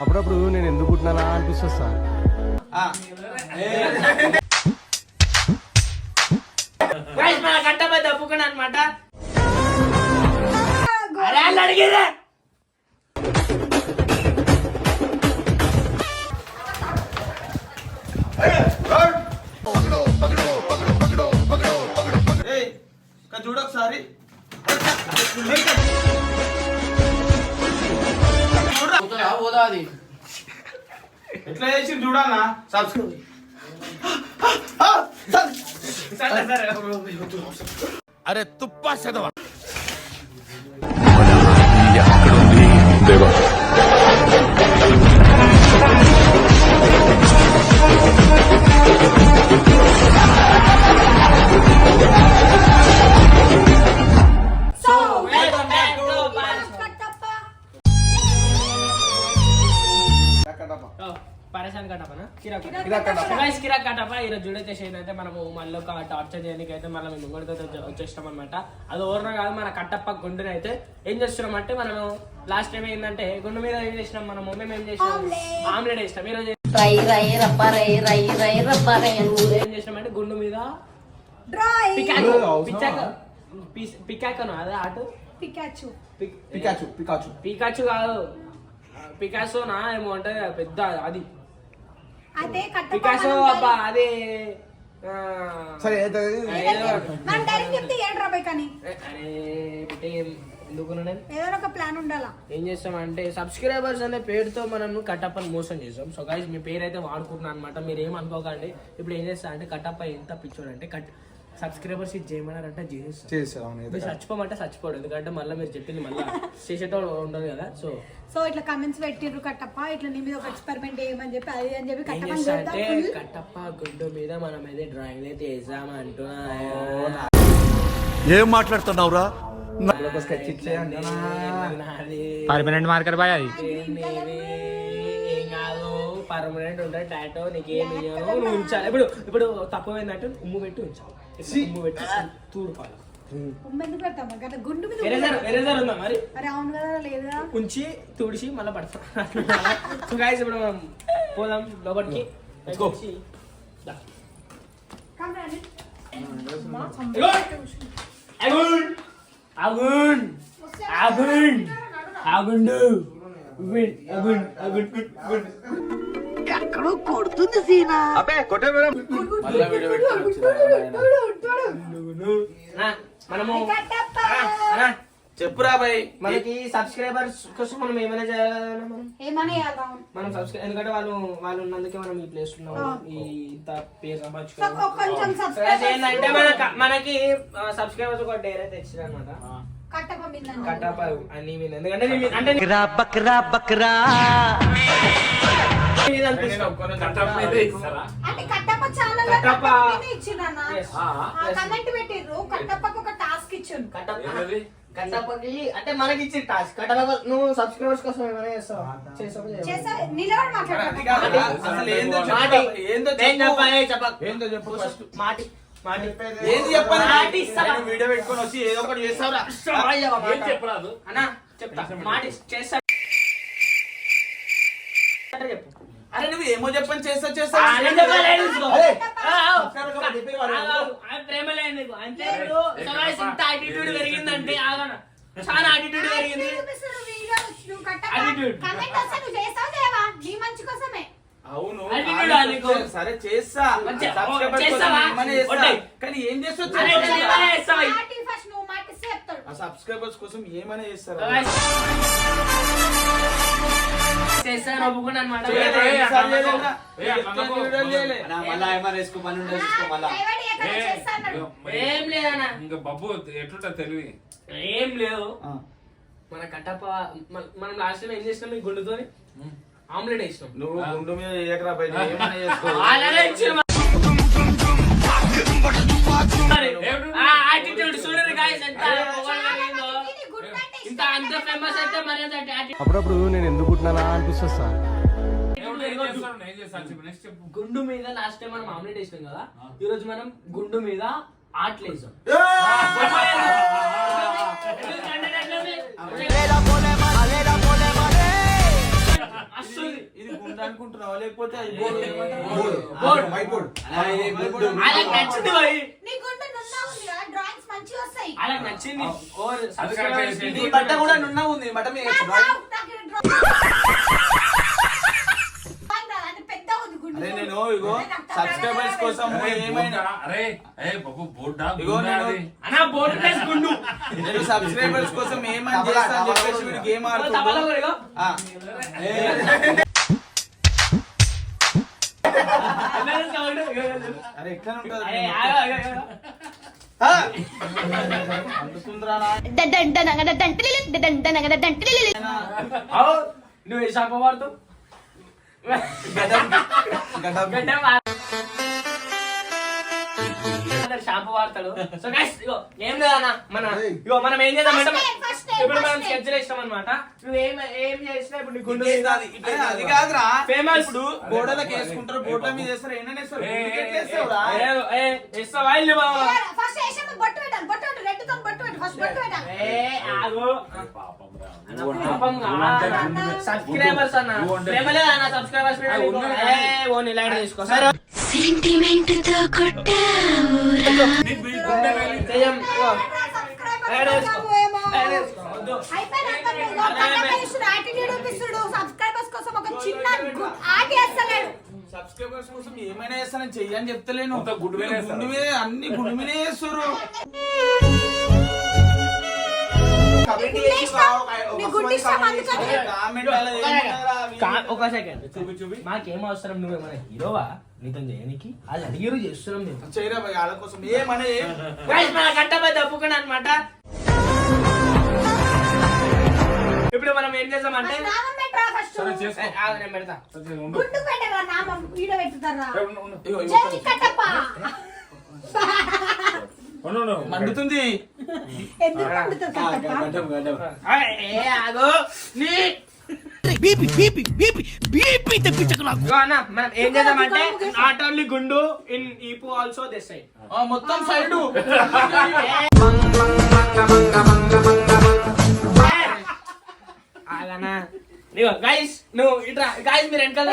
అప్పుడప్పుడు నేను ఎందుకు పుట్టినానా అనిపిస్తుంది సార్. మన కట్టపై తప్పుకున్నా అనమాట అడిగేదే. ఏయ్ ఇక్కడ చూడు ఒకసారి ఎట్లా చేసి చూడాలనా సబ్స్క్రైబ్ సరే సరే అరే తుప్పా చదవ సో పరేషాన్ కట్టపనా కిరాక్ గైస్ కిరాక్ కట్టప ఈరోజు చూడైతే ఏంటంటే మనము మళ్ళీ ఒక టార్చర్ చేయడానికి అయితే మనం ముంగడితో వచ్చేస్తాం అనమాట అది ఓర్న కాదు మన కట్టప్ప గుండెని అయితే ఏం చేస్తున్నాం అంటే మనము లాస్ట్ టైం ఏంటంటే గుండు మీద ఏం చేసినాం మనము? మేము ఏం చేసినాం? ఆమ్లెట్. వేసినాం. ఈరోజు రై రై రప్ప రై రై రై రప్ప రై అని ఊరే. ఏం చేసినామంటే గుండు మీద డ్రాయ్ పికాక్ పిచ్చాక పికాక్ అను అదే ఆట. పికాచు. పిక్- పికాచు పికాచు. పికాచు కాదు. పికాసో నా ఏమో అంటే పెద్ద అది. అదే పికాసో అబ్బా అది ఆ, సరే ఏదో మనం డైరెక్ట్ చెప్తే ఏడు రూపాయి కానీ. అరే బిడ్డ ఏం- ఎందుకు నేను? ఏదో ఒక ప్లాన్ ఉండాలా? ఏం చేస్తామంటే సబ్స్క్రైబర్స్ అనే పేరుతో మనం కట్టప్పని మోసం చేసాం. సో గైస్ మీ పేరు అయితే వాడుకుంటున్నాను అనమాట మీరు ఏం అనుకోకండి. ఇప్పుడు ఏం చేస్తా అంటే కట్టప్ప ఎంత పిచ్చోడు అంటే కట్ సబ్స్క్రైబర్స్ ఇది చేయమన్నారంటే చేసేస్తాం చేసావు మీరు చచ్చిపోమంటే చచ్చిపోడు ఎందుకంటే మళ్ళీ మీరు చెప్పింది మళ్ళీ చేసేటోడు ఉండదు కదా సో. సో ఇట్లా కమెంట్స్ పెట్టిర్రు కట్టప్ప ఇట్లా నీ మీద ఒక ఎక్స్పెరిమెంట్ చేయమని చెప్పి అది అని చెప్పి చేస్తా అంటే. కట్టప్ప గుడ్డు మీద మనం అయితే డ్రాయింగ్ అయితే వేసాం అంటున్నా ఏం మాట్లాడుతున్నావురా? పర్మనెంట్ మార్కర్ బాయ్ అది. పర్మనెంట్ ఉంటుంది టాటో నీకేం ఇయ్యను నువ్వు ఉంచాలి. ఇప్పుడు ఇప్పుడు తప్పు ఏంటంటే ఉమ్ము పెట్టి ఉంచాలి. ఉమ్ము పెట్టి తూర్పాలి. ఉమ్మ ఎందుకు పెడతాం? గట్ల గుండు మీద ఎరేజర్ ఎరేజర్ ఉందా మరి? అరే అవును కదా లేదా? ఉంచి తుడిచి మళ్ళీ పడతాం. ఇప్పుడు మనం పోదాం లోపలికి. వచ్చి, దా. Come రండి. అగున్ అగున్ అగున్ అగున్ అగున్ అన్నా, మనము చెప్పురా బాయ్. మనకి సబ్స్క్రైబర్స్ కోసం మనం ఏమైనా చేయాలన్నా మనం? మనం సబ్స్క్రైబ్ ఎందుకంటే వాళ్ళు వాళ్ళు ఉన్నందుకే మనం ఈ ప్లేస్ ఉన్నాం ఈ ఇంత పేరు సో సంపాదించుకున్నాం ఒక కొంచెం సో సబ్స్క్రైబ్ ఏంటంటే మన మనకి సబ్స్క్రైబర్స్ ఒక డేర్ తెచ్చిన అనమాట కట్టప్ప అని ఎందుకంటే అంటే మీద అనిపిస్తాం. అంటే కట్టప్ప ఛానల్ కట్టప్ప. ఇచ్చిండ్రన్న Yes. కమెంట్ పెట్టిర్రు. కట్టప్పకి ఒక టాస్క్ ఇచ్చిండు కట్టప్ప. కట్టప్పకి అంటే మనకి ఇచ్చిన టాస్క్ కట్టప్ప నువ్వు సబ్స్క్రైబర్స్ కోసం ఏమైనా చేస్తావా? చేస్తావా? నిలబడి ఏందో. చెప్పు. ఏందో నేను చెప్పు. చెప్పాలి, చెప్పకు. ఏందో చెప్పు ఫస్ట్ మాటి. మాటి. ఏంది చెప్పాలి? వీడియో పెట్టుకొని వచ్చి ఏదో ఒకటి చేస్తావురా. చెప్పరాదు? అన్నా చెప్తా. మాట. చేస్తా. చెప్పు. అరే నువ్వు ఏమో చెప్పని చేస్తా చేస్తా ప్రేమ లేదు attitude పెరిగిందంటే ఆగన చాలా attitude పెరిగింది అవును? సరే చేస్తా. కానీ ఏం చేస్తావు సబ్స్క్రైబర్స్ కోసం ఏమైనా చేస్తారా చేస్తాను ఒప్పుకున్నా అనమాట. మళ్ళా ఏమైనా వేసుకో పని చూసుకో మళ్ళా. ఏం లేదన్నా ఇంకా బబ్బు ఎట్లుంటా తెలివి? ఏం లేదు. మన కట్టప్ప మన- లాస్ట్ టైం ఏం చేసినాం ఈ గుండుతోని? ఆమ్లెట్ వేసినాం. నువ్వు గుండు మీద ఏకరా పై ఏమైనా చేసుకో? అలానే ఇచ్చిన చూడండి ఎంత పొగరుగా ఉందో. ఇది గుడ్ అంటే ఇంత అంత ఫేమస్ అయితే మరి అంత attitude అప్పుడప్పుడు నేను ఎందుకు పుట్టినానా అనిపిస్తుంది సార్. ఏం చేస్తాను చెప్పు నెక్స్ట్ చెప్పు. గుండు మీద లాస్ట్ టైం మనం ఆమ్లెట్ వేసినాం కదా ఈ రోజు మనం గుండు మీద ఆటలు వేసాం. వస్తుంది ఇది గుండు అనుకుంటున్నావా? లేకపోతే అది బోర్డు. ఏమంటారు? వాళ్ళకి నచ్చింది ఉంది కదా డ్రాయింగ్స్ మంచిగా వస్తాయి. ఈ బట్ట కూడా నున్నా ఉంది. బట్ట మీద వేసుకో ఈ drawing రాదు, అంటే పెద్ద ఉంది గుండు. అరే నేను ఇగో సబ్స్క్రైబర్స్ కోసం ఏమైనా అరే ఏ బాబు బోర్డా ఇగో నేను అన్నా బోర్డు ప్లేస్ గుండు. నేను సబ్స్క్రైబర్స్ కోసం ఏమైనా చేస్తా అని చెప్పేసి వీడు గేమ్ ఆడుతున్నాడు. అరే ఎట్లా ఉంటది నువ్వు ఏ షాంపూ వాడుతావు గడ్డం గడ్డం గడ్డం వా- అందరు షాంపూ వాడతాడు సో గైస్ ఇగో ఏం లేదన్నా మన ఇగో మనం ఏం చేద్దామంటే ఇప్పుడు మనం first aid. స్కెచ్ వేస్తాం అనమాట నువ్వు ఏం ఏం చేసినా ఇప్పుడు నీ గుండు ఇట్లా అది ఇట్లా అది కాదురా. Famous. ఇప్పుడు గోడలకు వేసుకుంటారు బోర్డుల మీద వేస్తారు ఏంటనే వేస్తారు ఏ, ఏ, Duplicate వేస్తావురా? ఏ, ఏ, వేస్తావా? ఇల్లు బావా? ఫస్ట్ వేసాము బొట్టు పెట్టాలి బొట్టు పెట్టు రెడ్తో బొట్టు పెట్టు ఫస్ట్ బొట్టు పెట్టాలి. ఏ, ఆగు. పాపం కాదు. సబ్స్క్రైబర్స్ అన్న. ప్రేమలే అన్న సబ్స్క్రైబర్స్ ఏ ఓన్ ఇలా తీసుకో. సరే. యాడ్ వేసుకో. వద్దు. సబ్స్క్రైబర్స్ కోసం ఒక చిన్న గు- ఆట వేస్తలేడు. సబ్స్క్రైబర్స్ కోసం ఏమైనా చేస్తానని చెయ్యని చెప్తలేను. మీద అన్ని మీద ఒక సెకండ్ చూపి చూపి మాకేం అవసరం? నువ్వేమైనా హీరోవా? నీతో చేయనికి? వాళ్ళు అడిగిరు చేస్తున్నాం మేము. చేయరా వాళ్ళ కోసం ఏమన్నా ఏ- Guys, మన కట్టపై తప్పుకుని అనమాట ఇప్పుడు మనం ఏం చేసామంటే నేను పెడతా. పెట్టరా నామం? ఈడ పెట్టుతారా? కట్టప్ప. మండుతుంది. ఎందుకు పండుతుంది కట్టప్ప? ఆ, ఏ ఆగు. నీ. ఇగో అన్న మనం ఏం చేద్దామంటే నాట్ ఓన్లీ గుండు ఇన్ ఈపు ఆల్సో దిస్ సైడ్. మొత్తం సైడ్. ఆగనా? ఇగో గైస్ నువ్వు ఇట్రా గైస్ మీరు వెనకాల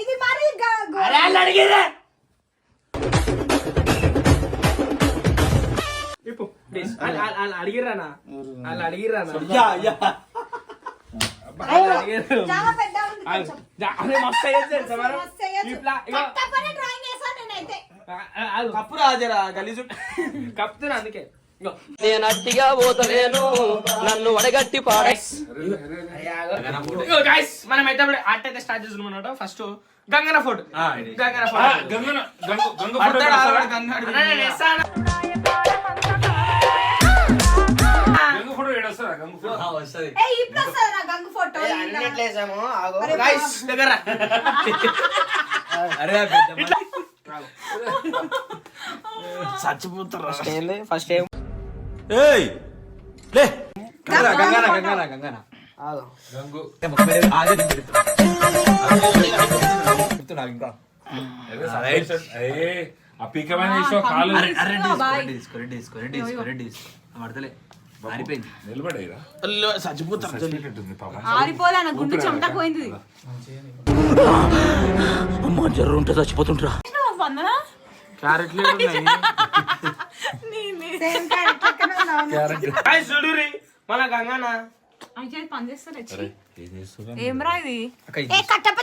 ఇది మరి అరే అడిగేదే ఇప్పు ప్లీజ్ వాళ్ళు అడిగిర్రానా వాళ్ళు అడిగిర్రానా. కప్పు రాజరా గలీజు. కప్పుతున్నా అందుకే. నేను అట్టిగా పోతలేను. నన్ను వడగట్టి పాడే. ఇగో గైస్ మనం అయితే స్టార్ట్ చేస్తున్నాం అన్నమాట ఫస్ట్ గంగన ఫోటో గంగన గంగ ఫోటో ఫోటో వస్తుంది? ఏ ఇప్పుడు వస్తుందిరా గంగు ఫోటో ఏ, అన్నిట్లో వేసాము ఆగు అరే గైస్ దగ్గర రా. అరే ఆ పెద్ద మనిషి. ఫస్ట్ ఏంది ఫస్ట్ ఏం గంగనా, గంగనా, గంగనా, గంగనా. ఆగు గంగు ఆగే నేను చెప్తున్నా. చెప్తున్నా ఇంకా. అరే ఆ పీకమైన తీసుకో కాలు అరే, అరే, రెడ్డి తీసుకో, రెడ్డి తీసుకో, రెడ్డి తీసుకో, రెడ్డి తీసుకో, రెడ్డి తీసుకో. ఆ పడతలే. ఆరిపోయింది. నిలబడేరా చచ్చిపోతారు చచ్చిపోతుంది పాపం ఆరిపోలే నా గుండు చెమట పోయింది అమ్మా జర్ర ఉంటే చచ్చిపోతుంటరా క్యారెట్లు చూడురి మన గంగన? ఇది ఏ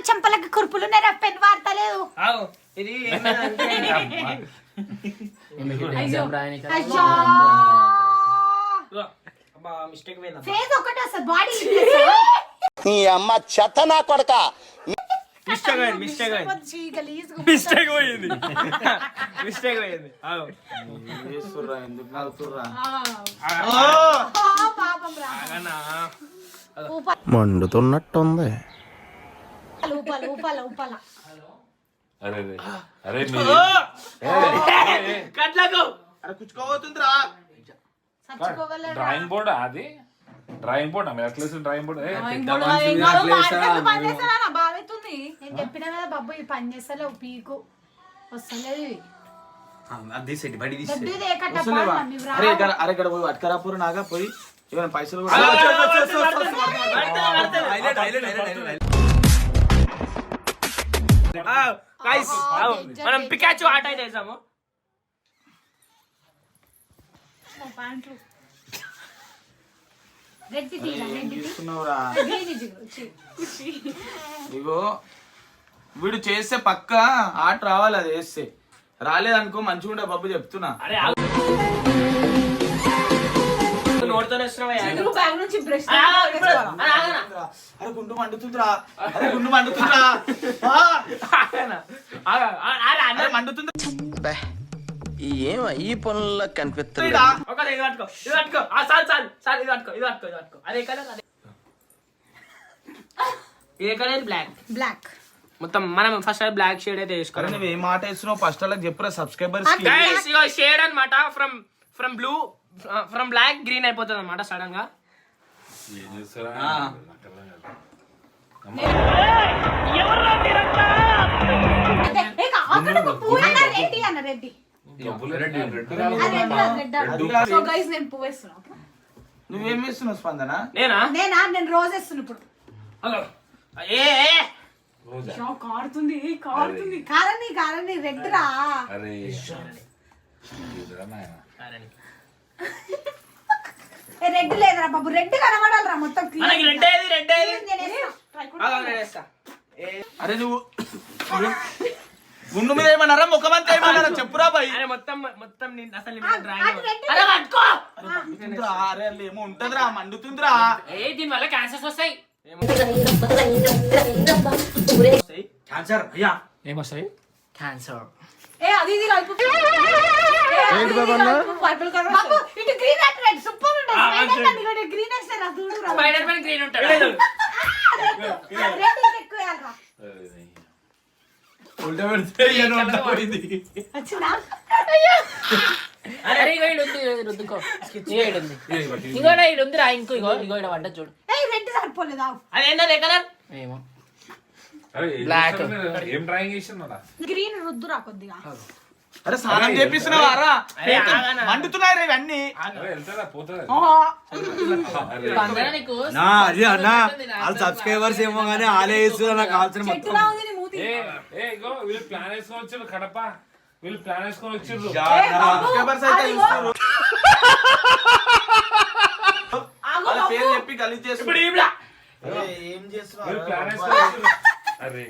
చెంపలకి కురుపులు పెన్ వాడతలేదు ఫేస్ ఒకటి బాడీ నీ అమ్మ చెత్త నా కొడక. మిస్టేక్ అయింది మిస్టేక్ అయింది. మిస్టేక్ పోయింది. మిస్టేక్ పోయింది. మండుతున్నట్టుంది. అరే అరే డ్రాయింగ్ బోర్డ్ అది? డ్రాయింగ్ బోర్డ్ మీరు ఎట్లా డ్రాయింగ్ బోర్డ్ బాగుతుంది నేను చెప్పిన కదా బాబు ఈ పని చేస్తలేవు పీకు వస్తలేదు అది అరే అరే ఇక్కడ పోయి అట్కరా పూరు నాగా పోయి ఇవన్న పైసలు మనం పికాచు ఆట అయితే వేసాము ప్యాంట్లు ఇగో వీడు చేస్తే పక్క ఆట రావాలి అది వేస్తే రాలేదనుకో మంచిగా ఉండే బాబు చెప్తున్నా. అరే గుండు మండుతుందిరా. అరే గుండు మండుతుందిరా. మండుతుంది ఏం ఈ పనుల్లో కనిపిస్తుంది. ఏ కలర్? బ్లాక్. బ్లాక్. మొత్తం మనం ఫస్ట్ బ్లాక్ షేడ్ అయితే వేసుకోవాలి. నువ్వు ఏ మాట వేస్తున్నావు? ఫస్ట్ అలా చెప్పురా సబ్స్క్రైబర్స్ గైస్ ఇగో షేడ్ అన్నమాట from from blue from black green అయిపోతుంది అనమాట సడన్గా. రెడ్డి అన్న రెడ్డి. సో గైస్ నేను పువ్వు వేస్తున్నా okay? నువ్వేం వేస్తున్నావు స్పందన నేనా నేనా నేను రోజ్ వేస్తున్నా ఇప్పుడు అగో. ఏ ఏ. రోజా షో కారుతుంది కారుతుంది కాదండి కాదండి రెడ్ రా రెడ్ లేదురా బాబు రెడ్ కనబడాలిరా మొత్తం clear. మనకి రెడ్ ఏది రెడ్ ఏది నేను వేస్తున్నా. Try కూడా అగో, నేను వేస్తా. అరే నువ్వు గుండు మీద ఏమన్నారా ముఖమంతా ఏమన్నారా చెప్పురా బాయ్ అరే మొత్తం మొత్తం నేను అసలు అరే పట్టుకో మండుతుందిరా అరే ఏమో ఉంటదిరా మండుతుందిరా ఏ దీని వల్ల క్యాన్సర్స్ వస్తాయి క్యాన్సర్ అయ్యా ఏమొస్తాయి క్యాన్సర్ ఏ అది ఇది కలిపి ఏ, అది ఇది కలిపి purple colour బాబు ఇటు గ్రీన్ అండ్ రెడ్ సూపర్ ఉంటుంది స్పైడర్ మ్యాన్ ఇక్కడ గ్రీన్ వేస్తారా చూడు రా స్పైడర్ మ్యాన్ గ్రీన్ ఉంటాడు రెడ్ ఎక్కువ వేయాలిరా అరే పోయింది వచ్చిందా ఇగో ఈడు రుద్దుకో ఇగో ఉంది ఇంకో ఈడు ఉంది రా ఇంకో ఇగో ఇగో ఈడ పడ్డ చూడు రెడ్ సరిపోలేదా కలర్ ఏమో అరే ఏం డ్రాయింగ్ చేసినారా గ్రీన్ రుద్దురా కొద్దిగా అరే స్నానం చేపిస్తున్నావా రా. మండుతున్నాయి అన్న సబ్స్క్రైబర్స్ ఏమో కానీ ఆలే చేస్తున్నారు నాకు కావాల్సిన మొత్తం ఇగో వీళ్ళు ప్లాన్ వేసుకొని వచ్చిర్రు కడప వీళ్ళు ప్లాన్ వేసుకొని వచ్చిర్రు వాళ్ళ. పేరు చెప్పి గలీజ్ ఇప్పుడు చేస్తున్నారు ఈవిడ. అరే, ఏం వీళ్ళు ప్లాన్ చేస్తున్నారు వేసుకొని వచ్చిర్రు అరే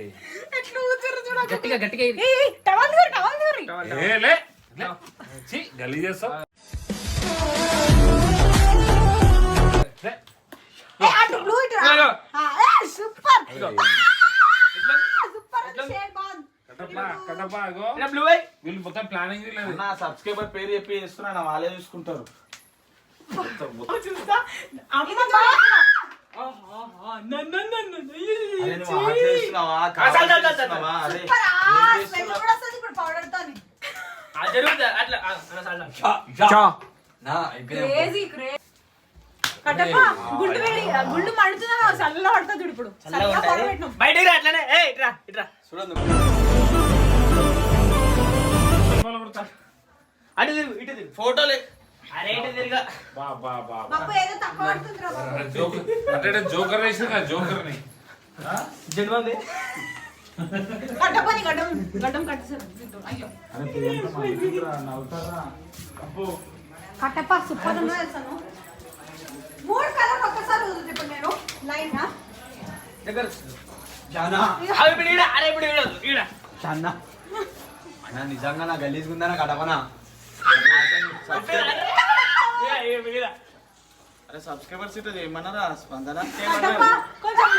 ఎట్లా ఊదుతుర్రు చూడు అక్కడ. గట్టిగా గట్టిగా ఏ, ఏ, టవల్ దూరి, టవల్ దూరి. ఏ లే లే. ఛీ, గలీజ్ చేస్తావు లే. ఏ, అటు బ్లూ ఇటు రా. ఇదిగో. ఆ, ఏ, సూపర్. వీళ్ళు మొత్తం ప్లానింగ్ లేదు. నా సబ్స్క్రైబర్ పేరు చెప్పి చేస్తున్నా వాళ్ళే చూసుకుంటారు. చూస్తా. అట్లా కట్టప్ప గుండు వేడి గుండు మండుతుందా చల్లగా పడుతుంది ఇప్పుడు. చల్లగా పౌడర్ పెట్టినాం బయటికి రా అట్లనే. ఏ ఇట్రా ఇట్రా అటు తిరుగు ఇటు తిరుగు. ఫోటోలే. అరే ఇటు తిరుగు. బా బా బా బా. బాబు ఏదో తక్కువ పడుతుందిరా బాబు. జోకర్ అంటే జోకర్ వేసిన కదా జోకర్ని జన్మంది కట్టప్పని గడ్డం గడ్డం కట్టేసారు అయ్యో. అరే పిల్లలతో మండుతుందిరా, నవ్వుతారా? అబ్బో. కట్టప్ప సూపర్ తెలుసాను మూడు కలర్ ఒక్కసారి ఇప్పుడు నేను. లైన్ దగ్గర జానా. అవి ఇప్పుడు ఈడ అరే ఇప్పుడు ఈడ వద్దు, ఈడ. అన్న అన్న నిజంగా నా గలీజ్ ఈడ, ఈడ. అరే సబ్స్క్రైబర్స్ ఇట్లా ఏమన్నారా? స్పందన? కట్టప్ప కొంచెం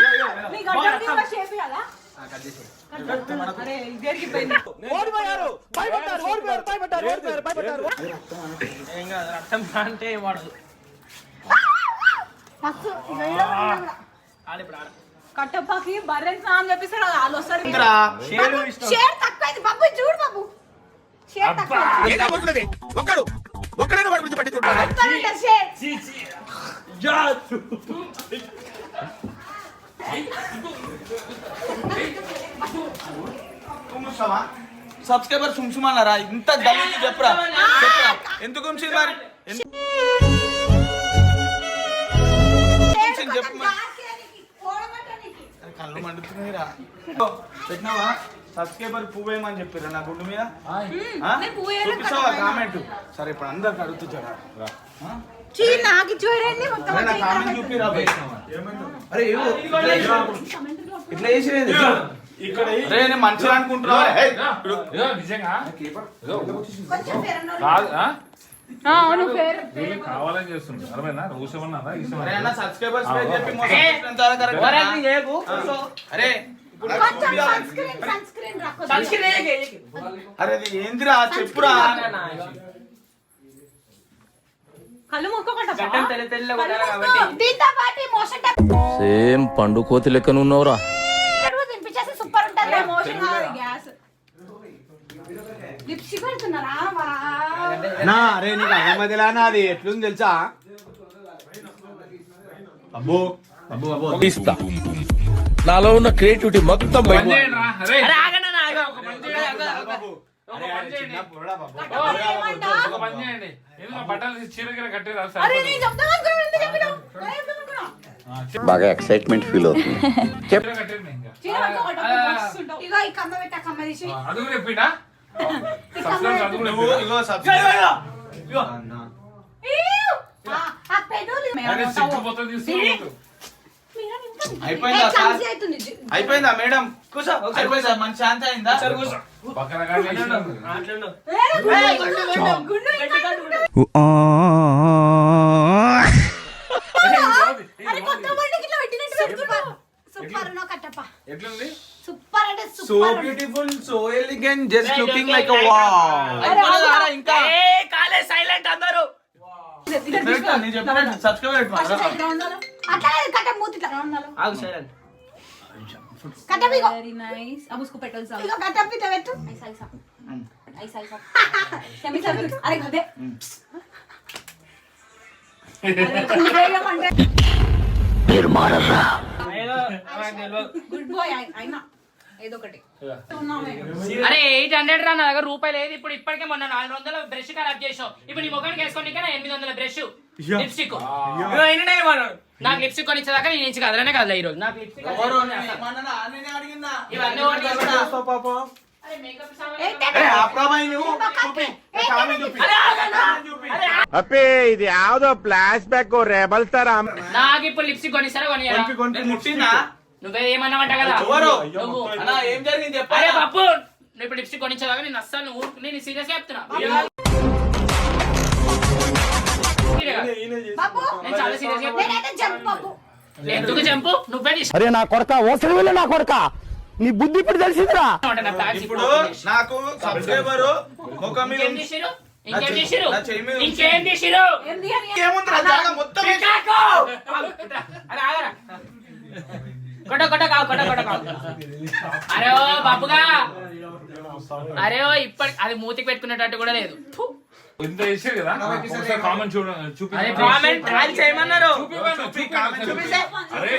నీ గడ్డం కూడా షేప్ ఇవ్వాలా కట్టేసి అరే ఇద్దరికి పోయింది ఏం కాదు రక్తం అంటే ఏం వాడదు ఫస్ట్ కట్టప్పకి బర్రెన్ స్నానం చేపిస్తాడు వాళ్ళు వస్తారు. షేర్ తక్కువైంది. బాబు చూడు బాబు. షేర్ తక్కువ ఒక్కడు. ఒక్కడైనా వాడి గురించి పట్టించుకుంటాడు? షేర్. సబ్స్క్రైబర్ సుమ్సుమన్నారా? ఇంత గలీజ్ చెప్పురా? చెప్పురా? ఎందుకు మరి? ఎందుకు ఉంచింది చెప్పు మరి. అరే కళ్ళు మండుతున్నాయిరా. పెట్టినావా? సబ్స్క్రైబర్ పువ్వు వేయమని చెప్పారు నా గుండు మీద? చూపిస్తావా కామెంట్? సరే ఇప్పుడు అందరికి అడుగుతున్నా కామెంట్ చూపిరా. అరే ఇట్లా మంచిగా అనుకుంటున్నా అవును వీళ్ళు కావాలని చేస్తుండ్రు అర్థమైనా అరే అన్న సబ్స్క్రైబర్స్ పేరు చెప్పి మోసం. అరే. అరే ఏందిరా? చెప్పురా. సేమ్ పండు కోతి లెక్కన ఉన్నావురా. తినిపించేసి సూపర్ ఉంటుంది. Motion gas. నా అరే నీకు అగమదిలా నాది? ఎట్లుంది తెలుసా? అబ్బో అబ్బో అబ్బో. తీస్తా. నాలో ఉన్న క్రియేటివిటీ మొత్తం బయట రా. బాగా ఎక్సైట్మెంట్ ఫీల్ అవుతుంది. అయిపోయిందా సార్? మేడం కూర్చో అయిపోయిందా మంచి శాంతి అయిందా నో కట్టప్ప ఎట్లుంది సూపర్ అంటే so super beautiful so elegant just looking like uh wow అయిపోయిందా ఇంకా ఏ కాలే సైలెంట్ అందరూ పెట్టు, నేను చెప్పినట్టు సబ్స్క్రైబర్ పెట్టు అట్లా కాదు, కట్ట మూతి ఇట్లా ఉండాలి ఆగు సైలెంట్ కట్టప్ప ఇగో వెరీ నైస్ अब उसको पेटल्स ఇగో కట్టప్ప ఇట్లా పెట్టు ऐसा ऐसा ऐसा ऐसा సెమి సెమి అరే గదే ఏదో నాకు తెలియదు. గుడ్ బాయ్ అయినా ఏదో ఒకటి అరే ఎయిట్ హండ్రెడ్ రా నా దగ్గర రూపాయలు లేదు. ఇప్పుడు ఇప్పటికే మొన్న నాలుగు వందల బ్రష్ ఖరాబ్ చేసావు ఇప్పుడు నీ ముఖానికి వేసుకోండి ఎనిమిది వందల బ్రష్. లిప్స్టిక్. నాకు లిప్స్టిక్ కొని ఇచ్చేదాకా నేను ఇచ్చి కదలనే కదా ఈ రోజు నాకు లిప్స్టిక్ ఇవన్నీ అప్పే ఇది యావదో ఫ్లాష్ బ్యాక్ రేబల్ సార్ నాకు ఇప్పుడు లిప్స్టిక్ కొనిస్తారా కొని కొంపి ముట్టిందా నువ్వే ఏమన్నావంట కదా? నువ్వు అన్నా ఏం జరిగింది అరే బాబు నువ్వు ఇప్పుడు లిప్స్టిక్ కొనిచ్చేదాకా నేను అస్సలు ఊరు నేను సీరియస్ చెప్తున్నా. బాబు నేను చాలా సీరియస్ నేనైతే జంప్ బాబు ఎందుకు చంపు నువ్వే అరే నా కొడక ఓసలి వెళ్ళి నా కొడక. నీ బుద్ధి ఇప్పుడు తెలిసిందిరా. ఇప్పుడు నాకు సబ్స్క్రైబర్ ఇంకేం చేసిరు ఇంకేం చేసిరు చేసిరు ఏముంది మొత్తం పికాకు! అరే ఆగరా. కొట్ట కొట్ట కావు కొట్ట కొట్ట కావు. అరే ఓ బాబుగా అరే ఓ ఇప్పటి అది మూతికి పెట్టుకునేటట్టు కూడా లేదు. ఫు. ఇంత చేసారు కదా? ఒకసారి కామెంట్ చూడ చూపి అరే కామెంట్ అది చేయమన్నారు. అరే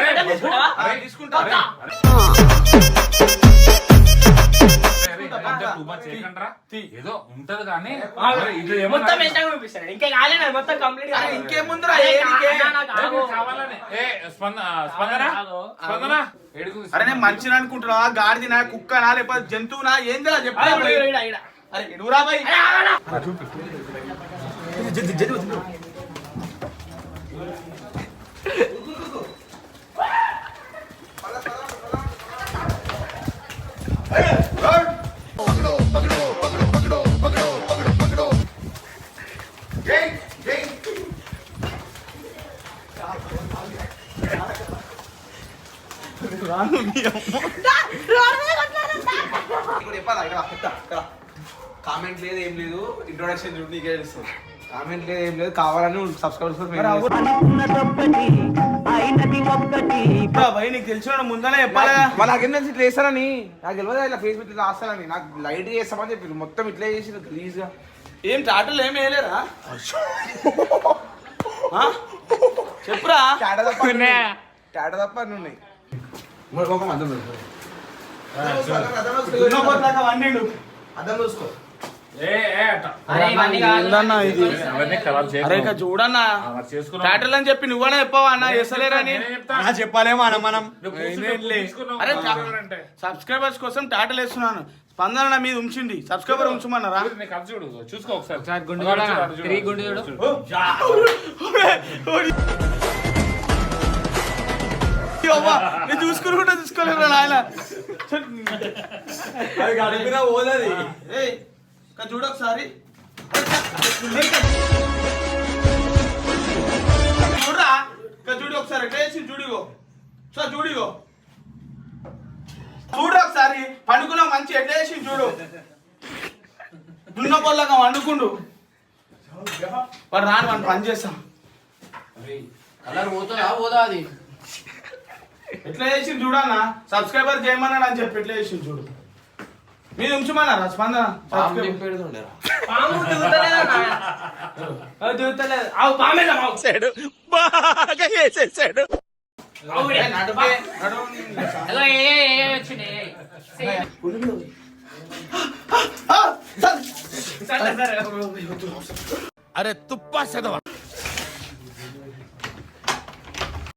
అరే, తీసుకుంటా అరే, అరే, much చేయకండ్రా. ఏదో ఉంటది కానీ మొత్తం ఎంత చూపిస్తాను ఇంకా కాలేదు అది మొత్తం కంప్లీట్ అరే? ఏ, ఏ స్పందన? నేను మంచిని అనుకుంటున్నా. గాడిదినా కుక్కనా లేకపోతే జంతువునా? ఏందిరా చెప్పు. అరే నువ్వురా బాయ్? రోడ్ మీద కామెంట్ లేదు ఏం లేదు ఇంట్రొడక్షన్ చూడు నీకే తెలుస్తుంది కామెంట్ లేదు ఏం లేదు కావాలని సబ్స్క్రైబర్స్ నీకు తెలిసిన ముందనే చెప్పాలా వాళ్ళ నాకేం తెలిసి ఇట్లా చేస్తారని నాకు తెలియదు ఇట్లా ఫేస్బుక్ ఇట్లా రాస్తారని నాకు లైట్ చేస్తామని చెప్పి మొత్తం ఇట్లా చేసి గలీజ్గా ఏం టాటలు ఏం వేయలేరా? చెప్పురా. టాటా తప్ప అన్ని ఉన్నాయి. టాటా తప్ప ఒక అద్దం చూసుకో. అద్దం చూసుకో. చూడన్నా. అని చెప్పి నువ్వనే చెప్పావా అన్న? చేస్తలేరని చెప్తా. చెప్పాలేమో అన్న మనం. అరే. సబ్స్క్రైబర్స్ కోసం టాటల్ వేస్తున్నాను. స్పందన నా మీద ఉంచింది. సబ్స్క్రైబర్ ఉంచమన్నారా? చూడు, చూసుకో ఒకసారి. గుండు? చూడు, నేను చూసుకుంటా చూసుకోలేరు నాయన. అది గడిపినా పోదది ఏయ్, ఇక్కడ చూడు ఒకసారి. చూడరా చూడు ఒకసారి చేసి చూడిగో సో చూడిగో చూడు ఒకసారి. పండుకున్నా మంచి ఎట్లా చేసి చూడు. దున్న పొల్లగా వండుకుండు. వాడు రాని వాడిని పని చేస్తాం. కలర్ పోతుందా? పోదా అది? ఎట్లా చేసి చూడన్నా సబ్స్క్రైబర్ చేయమన్నాడు అని చెప్పి ఎట్లా చేసి చూడు. మీరు ఉంచమన్నారా? స్పందన? దిగుతలేదు అవు బాగా సరే అరే తుప్పా చదవ